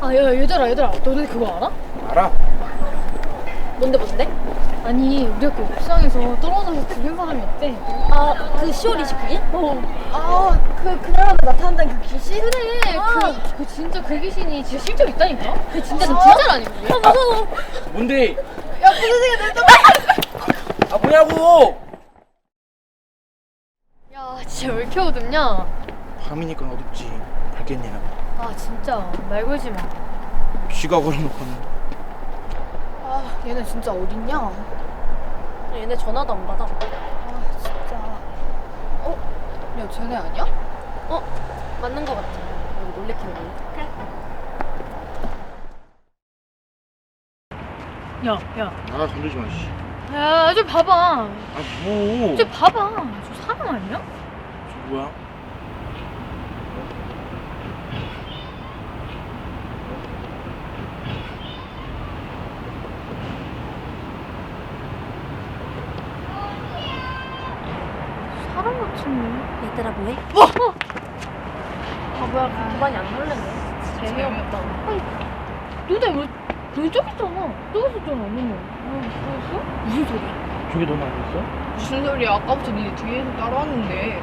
아, 야, 얘들아, 얘들아. 너네 그거 알아? 알아? 뭔데, 뭔데? 아니, 우리 학교 옥상에서 떨어져서 죽은 사람이 있대. 아, 그 10월 29일? 어. 아, 그, 그날마다 나타난다는 그 귀신? 그래, 그, 그 진짜 그 귀신이 진짜 실제로 있다니까? 그 진짜 아. 진짜라니까. 그게? 아, 무서워. 뭔데? 야, 부서지게 내 좀. 아 뭐냐고? 야, 진짜 왜 이렇게 어둡냐? 밤이니까 어둡지. 밝겠냐? 아, 진짜. 말 걸지 마. 쥐가 걸어놓고는. 아, 얘네 진짜 어딨냐? 얘네 전화도 안 받아. 아, 진짜. 어? 야, 쟤네 아니야? 어? 맞는 거 같아. 우리 놀래키는 거. 그래. 야, 야. 아 건들지 마. 씨. 야, 좀 봐봐. 아 뭐? 좀 봐봐. 저 사람 아니야? 저 뭐야? 사람 같은데. 얘들아, 뭐해? 아, 뭐야. 도반이 안 놀랬네. 재미없다. 아니, 너네 왜, 왜 저기 있잖아. 저기 있었잖아, 너네. 아, 그랬어? 무슨 소리야? 저기 너무 안 있어? 무슨 소리야? 아까부터 니네 뒤에서 따라왔는데.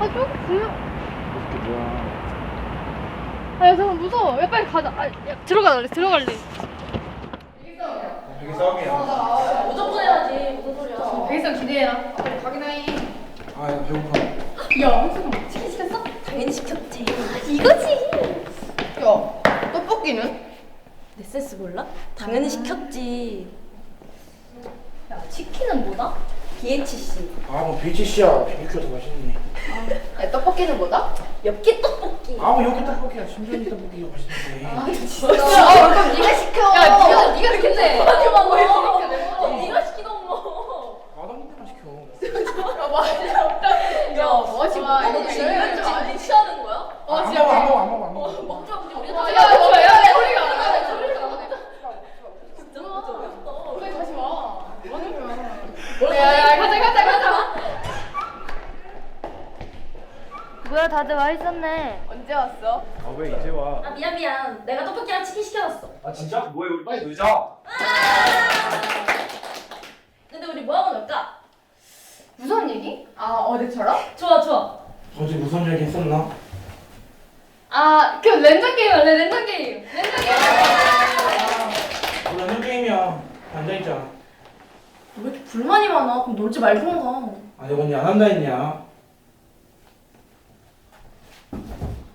아, 저기 보여. 그게 뭐야? 아, 야, 잠깐 무서워. 야, 빨리 가자. 아, 야, 들어갈래, 들어갈래. 되게 싸움이야. 무조건 해야지. 무슨 소리야. 백일상 기대야. 빨리 확인해. 아 야, 배고파. 야, 한숨. 치킨 시켰어? 당연히 시켰지. 이거지. 야, 떡볶이는? 네세스 몰라? 당연히 시켰지. 야, 치킨은 뭐다? BHC. 아뭐 BTC야. BBQ가 더 맛있네. 야, 떡볶이는 뭐다? 엽기 떡볶이. 아뭐 여기 떡볶이야. 신전이 떡볶이가 맛있는데. 아, 그럼 네가 시켜. 야, 니가, 니가 시켰네. 아니, 뭐. 왜 시켜? 네가 시키던 거. 맛없는 데만 시켜. 야, 뭐 지금 와, 이거 이거 지금 이런 좀 아니 취하는 거야? 어, 안 진짜. 먹어 안 먹어 안 먹어 안 먹어. 먹자, 우리 우리 야, 다 야, 야, 야, 야, 소리가 안 나. 진짜 소리가 안 나. 진짜 어렵다. 빨리 다시 와. 뭐 하는 거야? 야, 야, 가자, 가자, 가자. 뭐야 다들 와 있었네. 언제 왔어? 아 왜 이제 와? 아 미안 미안. 내가 떡볶이랑 치킨 시켜놨어. 아 진짜? 뭐해 우리 빨리 놀자. 근데 우리 뭐 하고 놀까? 무슨 얘기? 아, 어제처럼? 좋아 좋아. 무슨 얘기 했었나? 아, 그 랜선 게임 할래, 랜선 게임. 랜선 게임. 그런 게임이야. 앉아있자. 왜 이렇게 불만이 많아? 그럼 놀지 말던가. 아 내가 언니 안 한다 했냐?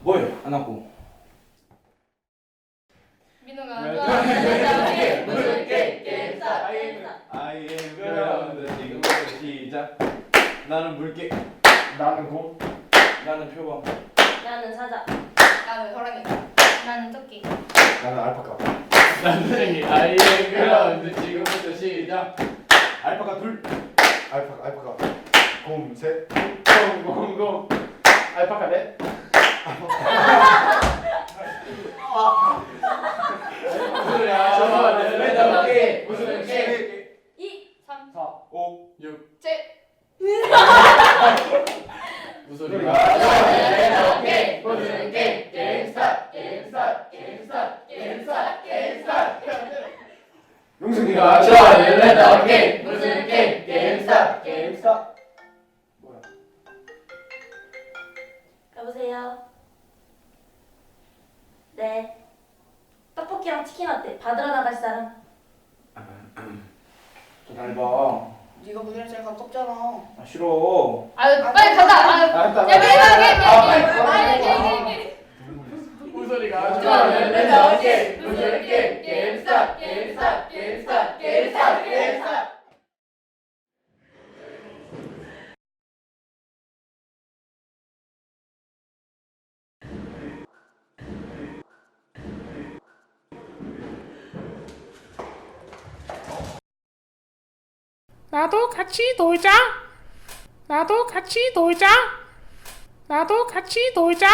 뭘? 안 하고. 민호가 네, 좋아하는 네, 무슨 게임? I am 그라운드 지금부터 시작 나는 물개 나는 공. 나는 표범. 나는 사자. 나는 호랑이. 나는 토끼. 나는 알파카 나는 am 그라운드 지금부터 시작 알파카 둘 알파카 알파카 곰셋 공공공 알파카 넷 무슨 소리야 저는 왜 나오게 무슨 게 2, 3, 4 5 6 제. 무슨 소리야 왜 나오게 무슨 게 게임스타 게임스타 게임스타 게임스타 용승이가 좋아하는 레더 게임 무슨 게임 게임스타 게임스타 뭐야 여보세요. 네. 떡볶이랑 치킨 어때? 받으러 나갈 사람? 날 봐. 네가 무슨 제일 가깝잖아. 아 싫어. 아, 빨리 가자. 아, 알았다 야, 빨리 가, 게, 게, 아, 빨리 게. 가. 빨리 게, 게, 게. 우소리가 좋아하는 레더 게임 무슨 게임 게임스타 게임스타 게임스타 게임스타 게임스타 나도 같이 놀자. 나도 같이 놀자. 나도 같이 놀자.